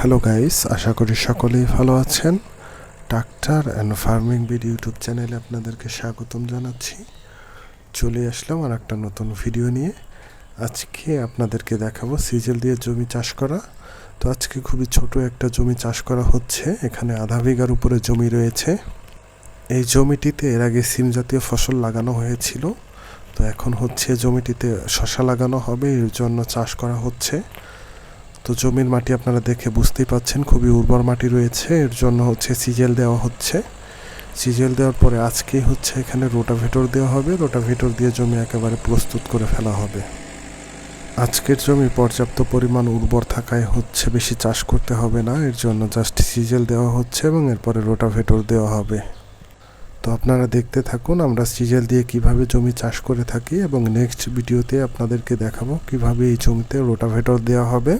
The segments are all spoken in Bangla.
হ্যালো গাইস আশা করি সকলেই ভালো আছেন। Doctor and farming bid YouTube চ্যানেলে আপনাদেরকে স্বাগতম জানাচ্ছি। চলে আসলাম আর একটা নতুন ভিডিও নিয়ে। আজকে আপনাদেরকে দেখাবো সিজেল দিয়ে জমি চাষ করা। তো আজকে খুবই ছোট একটা জমি চাষ করা হচ্ছে। এখানে আধা বিঘার উপরে জমি রয়েছে। এই জমিটিতে এর আগে সিম জাতীয় ফসল লাগানো হয়েছিল। তো এখন হচ্ছে জমিটিতে শশা লাগানো হবে। এর জন্য চাষ করা হচ্ছে। তো জমির মাটি আপনারা দেখে বুঝতেই পাচ্ছেন, খুবই উর্বর মাটি রয়েছে। এর জন্য হচ্ছে সিজেল দেওয়া হচ্ছে। সিজেল দেওয়ার পরে আজকেই হচ্ছে এখানে রোটাভেটর দেওয়া হবে। রোটাভেটর দিয়ে জমি একেবারে প্রস্তুত করে ফেলা হবে। আজকের জমি পর্যাপ্ত পরিমাণ উর্বর থাকায় হচ্ছে বেশি চাষ করতে হবে না। এর জন্য জাস্ট সিজেল দেওয়া হচ্ছে এবং এরপরে রোটাভেটর দেওয়া হবে। তো আপনারা দেখতে থাকুন আমরা সিজেল দিয়ে কীভাবে জমি চাষ করে থাকি এবং নেক্সট ভিডিওতে আপনাদেরকে দেখাবো কীভাবে এই জমিতে রোটাভেটর দেওয়া হবে।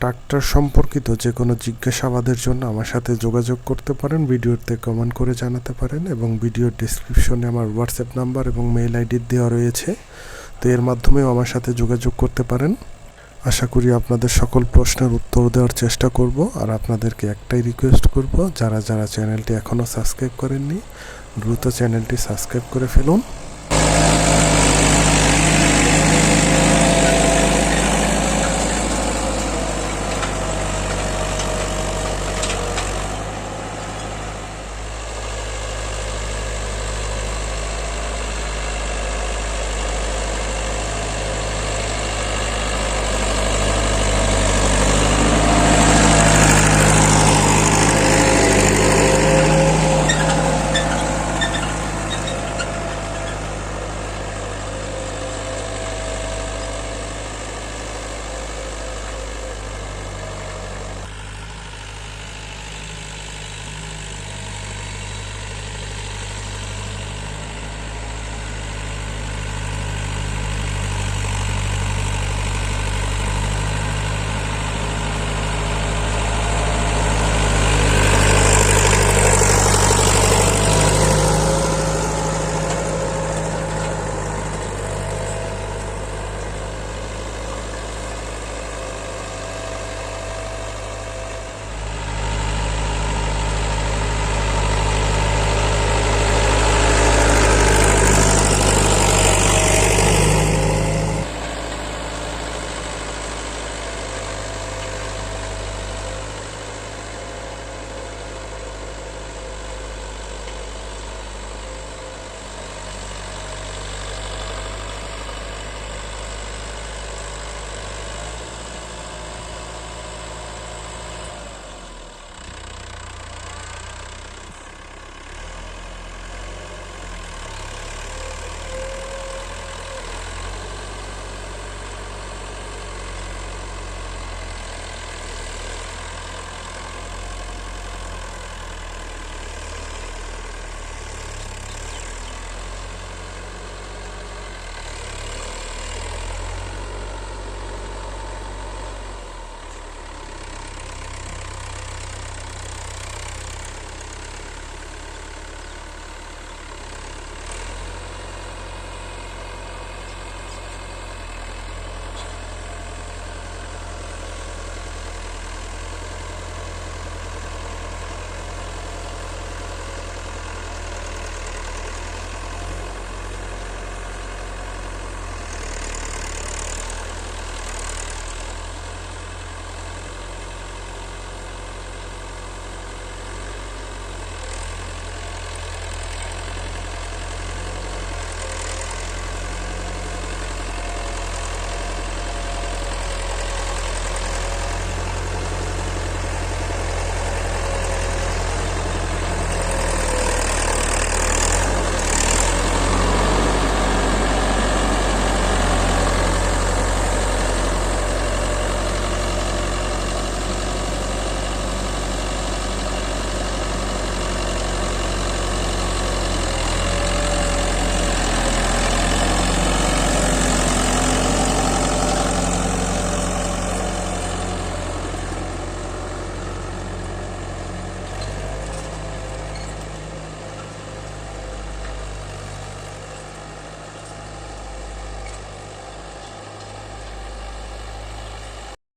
ট্রাক্টর সম্পর্কিত যে কোনো জিজ্ঞাসাবাদের জন্য আমার সাথে যোগাযোগ করতে পারেন, ভিডিওতে কমেন্ট করে জানাতে পারেন এবং ভিডিওর ডিসক্রিপশনে আমার হোয়াটসঅ্যাপ নাম্বার এবং মেইল আইডি দেওয়া রয়েছে। তো এর মাধ্যমেও আমার সাথে যোগাযোগ করতে পারেন। আশা করি আপনাদের সকল প্রশ্নের উত্তর দেওয়ার চেষ্টা করব আর আপনাদেরকে একটাই রিকোয়েস্ট করব, যারা যারা চ্যানেলটি এখনও সাবস্ক্রাইব করেননি, দ্রুত চ্যানেলটি সাবস্ক্রাইব করে ফেলুন।